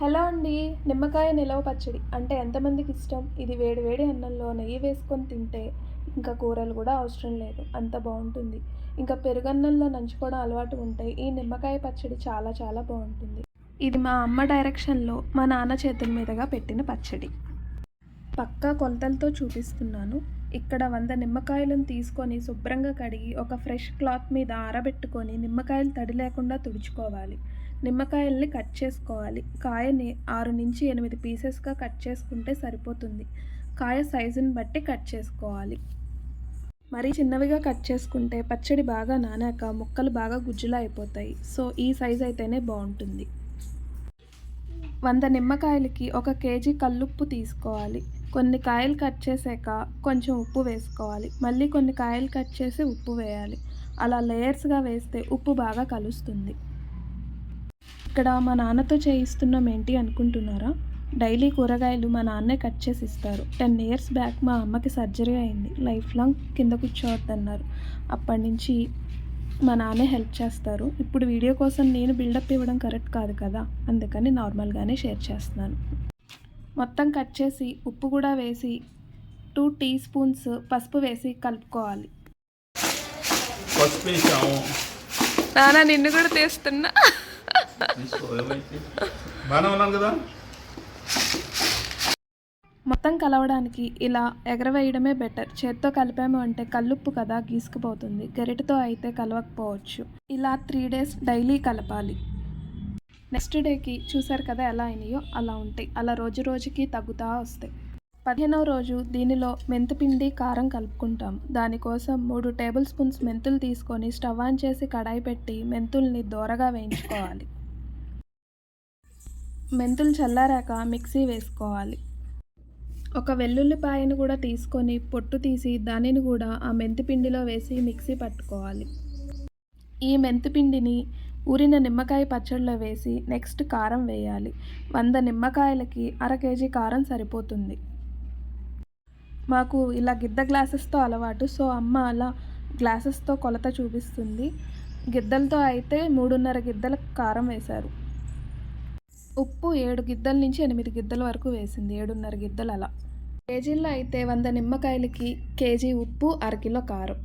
Hello అండి నిమ్మకాయ నిలవ పచ్చడి. అంటే ఎంతమందికి ఇష్టం? ఇది వేడి వేడి అన్నంలో నెయ్యి వేసుకొని తింటే ఇంకా కూరలు కూడా అవసరం లేదు. అంత బాగుంటుంది. ఇంకా పెరుగన్నంలో నంచుకోవడం అలవాటు ఉంటే ఈ నిమ్మకాయ పచ్చడి చాలా చాలా బాగుంటుంది. ఇది మా అమ్మ డైరెక్షన్లో మా నాన్న చేతుల మీదుగా పెట్టిన పచ్చడి. పక్కా కొలతలతో చూపిస్తున్నాను. ఇక్కడ వంద నిమ్మకాయలను తీసుకొని శుభ్రంగా కడిగి ఒక ఫ్రెష్ క్లాత్ మీద ఆరబెట్టుకొని నిమ్మకాయలు తడి లేకుండా తుడుచుకోవాలి. నిమ్మకాయల్ని కట్ చేసుకోవాలి. కాయని ఆరు నుంచి ఎనిమిది పీసెస్గా కట్ చేసుకుంటే సరిపోతుంది. కాయ సైజుని బట్టి కట్ చేసుకోవాలి. మరీ చిన్నవిగా కట్ చేసుకుంటే పచ్చడి బాగా నానాక ముక్కలు బాగా గుజ్జులా అయిపోతాయి. సో ఈ సైజ్ అయితేనే బాగుంటుంది. వంద నిమ్మకాయలకి ఒక కేజీ కల్లుప్పు తీసుకోవాలి. కొన్ని కాయలు కట్ చేసాక కొంచెం ఉప్పు వేసుకోవాలి. మళ్ళీ కొన్ని కాయలు కట్ చేసి ఉప్పు వేయాలి. అలా లేయర్స్గా వేస్తే ఉప్పు బాగా కలుస్తుంది. ఇక్కడ మా నాన్నతో చేయిస్తున్నాం ఏంటి అనుకుంటున్నారా? డైలీ కూరగాయలు మా నాన్నే కట్ చేసి ఇస్తారు. టెన్ ఇయర్స్ బ్యాక్ మా అమ్మకి సర్జరీ అయింది. లైఫ్ లాంగ్ కింద కూర్చోవద్దన్నారు. అప్పటి నుంచి మా నాన్నే హెల్ప్ చేస్తారు. ఇప్పుడు వీడియో కోసం నేను బిల్డప్ ఇవ్వడం కరెక్ట్ కాదు కదా? అందుకని నార్మల్గానే షేర్ చేస్తున్నాను. మొత్తం కట్ చేసి ఉప్పు కూడా వేసి టూ టీ స్పూన్స్ పసుపు వేసి కలుపుకోవాలి. పసుపు వేసాము. నాన్న నిన్ను కూడా తీస్తున్నా. బాగానే ఉన్నాను కదా? మొత్తం కలవడానికి ఇలా ఎగరవేయడమే బెటర్. చేత్తో కలిపాము అంటే కల్లుప్పు కదా గీసుకుపోతుంది. గరిటతో అయితే కలవకపోవచ్చు. ఇలా త్రీ డేస్ డైలీ కలపాలి. నెక్స్ట్ డేకి చూసారు కదా ఎలా అయినాయో? అలా ఉంటాయి. అలా రోజు రోజుకి తగ్గుతూ వస్తాయి. పదిహేనవ రోజు దీనిలో మెంతిపిండి కారం కలుపుకుంటాం దానికోసం మూడు టేబుల్ స్పూన్స్ మెంతులు తీసుకొని స్టవ్ ఆన్ చేసి కడాయి పెట్టి మెంతుల్ని దోరగా వేయించుకోవాలి. మెంతులు చల్లారాక మిక్సీ వేసుకోవాలి. ఒక వెల్లుల్లిపాయను కూడా తీసుకొని పొట్టు తీసి దానిని కూడా ఆ మెంతిపిండిలో వేసి మిక్సీ పట్టుకోవాలి. ఈ మెంతిపిండిని ఊరిన నిమ్మకాయ పచ్చడిలో వేసి నెక్స్ట్ కారం వేయాలి. వంద నిమ్మకాయలకి అర కేజీ కారం సరిపోతుంది. మాకు ఇలా గిద్ద గ్లాసెస్తో అలవాటు సో అమ్మ అలా గ్లాసెస్తో కొలత చూపిస్తుంది. గిద్దలతో అయితే మూడున్నర గిద్దల కారం వేశారు. ఉప్పు ఏడు గిద్దల నుంచి ఎనిమిది గిద్దల వరకు వేసింది ఏడున్నర గిద్దలు అలా. కేజీల్లో అయితే వంద నిమ్మకాయలకి కేజీ ఉప్పు అరకిలో కారం.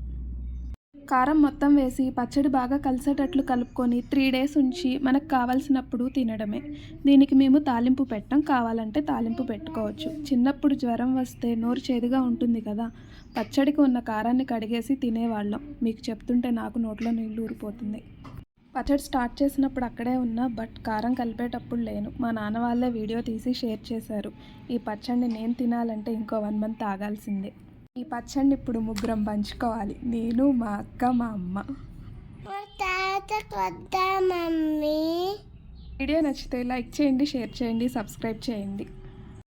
కారం మొత్తం వేసి పచ్చడి బాగా కలిసేటట్లు కలుపుకొని త్రీ డేస్ ఉంచి మనకు కావాల్సినప్పుడు తినడమే. దీనికి మేము తాలింపు పెట్టం కావాలంటే తాలింపు పెట్టుకోవచ్చు. చిన్నప్పుడు జ్వరం వస్తే నోరు చేదుగా ఉంటుంది కదా పచ్చడికి ఉన్న కారాన్ని కడిగేసి తినేవాళ్ళం. మీకు చెప్తుంటే నాకు నోట్లో నీళ్ళు ఊరిపోతుంది. పచ్చడి స్టార్ట్ చేసినప్పుడు అక్కడే ఉన్నా బట్ కారం కలిపేటప్పుడు లేను. మా నాన్న వాళ్ళే వీడియో తీసి షేర్ చేశారు. ఈ పచ్చడిని నేను తినాలంటే ఇంకో వన్ మంత్ ఆగాల్సిందే. ఈ పచ్చడిని ఇప్పుడు ముగ్గురం పంచుకోవాలి. నేను మా అక్క మా అమ్మ. వీడియో నచ్చితే లైక్ చేయండి షేర్ చేయండి సబ్స్క్రైబ్ చేయండి.